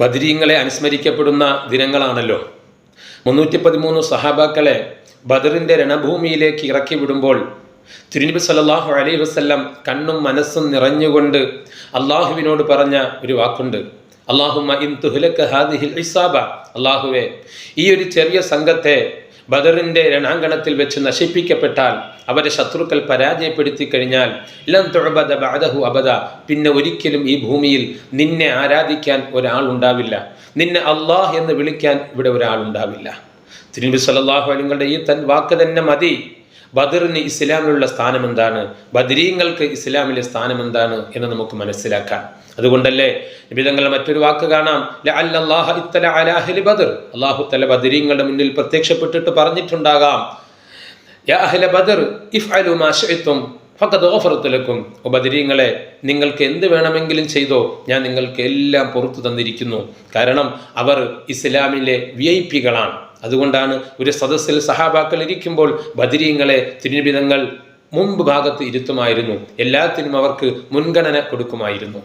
ബദരീങ്ങളെ അനുസ്മരിക്കപ്പെടുന്ന ദിനങ്ങളാണല്ലോ. മുന്നൂറ്റി പതിമൂന്ന് സഹാബാക്കളെ ബദറിന്റെ രണഭൂമിയിലേക്ക് ഇറക്കി വിടുമ്പോൾ തിരുനബി സല്ലല്ലാഹു അലൈഹി വസല്ലം കണ്ണും മനസ്സും നിറഞ്ഞുകൊണ്ട് അള്ളാഹുവിനോട് പറഞ്ഞ ഒരു വാക്കുണ്ട്. അള്ളാഹുമ്മ ഇൻ തുഹ്ലക ഹാദിഹിൽ ഇസാബ. അള്ളാഹുവേ ഈ ഒരു ചെറിയ സംഘത്തെ ബദറിന്റെ രണാങ്കണത്തിൽ വെച്ച് നശിപ്പിക്കപ്പെട്ടാൽ അവരെ ശത്രുക്കൾ പരാജയപ്പെടുത്തി കഴിഞ്ഞാൽ ലം തുഴബദ ബാദഹു അബദ പിന്നെ ഒരിക്കലും ഈ ഭൂമിയിൽ നിന്നെ ആരാധിക്കാൻ ഒരാളുണ്ടാവില്ല നിന്നെ അള്ളാഹ് എന്ന് വിളിക്കാൻ ഇവിടെ ഒരാളുണ്ടാവില്ല തിരുനബി സല്ലല്ലാഹു അലിങ്ങളുടെ ഈ തൻ വാക്ക് തന്നെ മതി. ബദറിന് ഇസ്ലാമിലുള്ള സ്ഥാനം എന്താണ് ബദരീങ്ങൾക്ക് ഇസ്ലാമിലെ സ്ഥാനം എന്താണ് എന്ന് നമുക്ക് മനസ്സിലാക്കാം. അതുകൊണ്ടല്ലേ നിബിതങ്ങൾ മറ്റൊരു വാക്ക് കാണാം. ബദർ. അല്ലാഹു തല ബദരീങ്ങളുടെ മുന്നിൽ പ്രത്യക്ഷപ്പെട്ടിട്ട് പറഞ്ഞിട്ടുണ്ടാകാം. ബദർ ഓ ബദരീങ്ങളെ നിങ്ങൾക്ക് എന്ത് വേണമെങ്കിലും ചെയ്തോ ഞാൻ നിങ്ങൾക്ക് എല്ലാം പുറത്തു തന്നിരിക്കുന്നു. കാരണം അവർ ഇസ്ലാമിലെ വി ഐ പികളാണ്. അതുകൊണ്ടാണ് ഒരു സദസ്സിൽ സഹാബാക്കൾ ഇരിക്കുമ്പോൾ ബദരീങ്ങളെ തിരുനിബിതങ്ങൾ മുമ്പ് ഭാഗത്ത് ഇരുത്തുമായിരുന്നു. എല്ലാത്തിനും അവർക്ക് മുൻഗണന കൊടുക്കുമായിരുന്നു.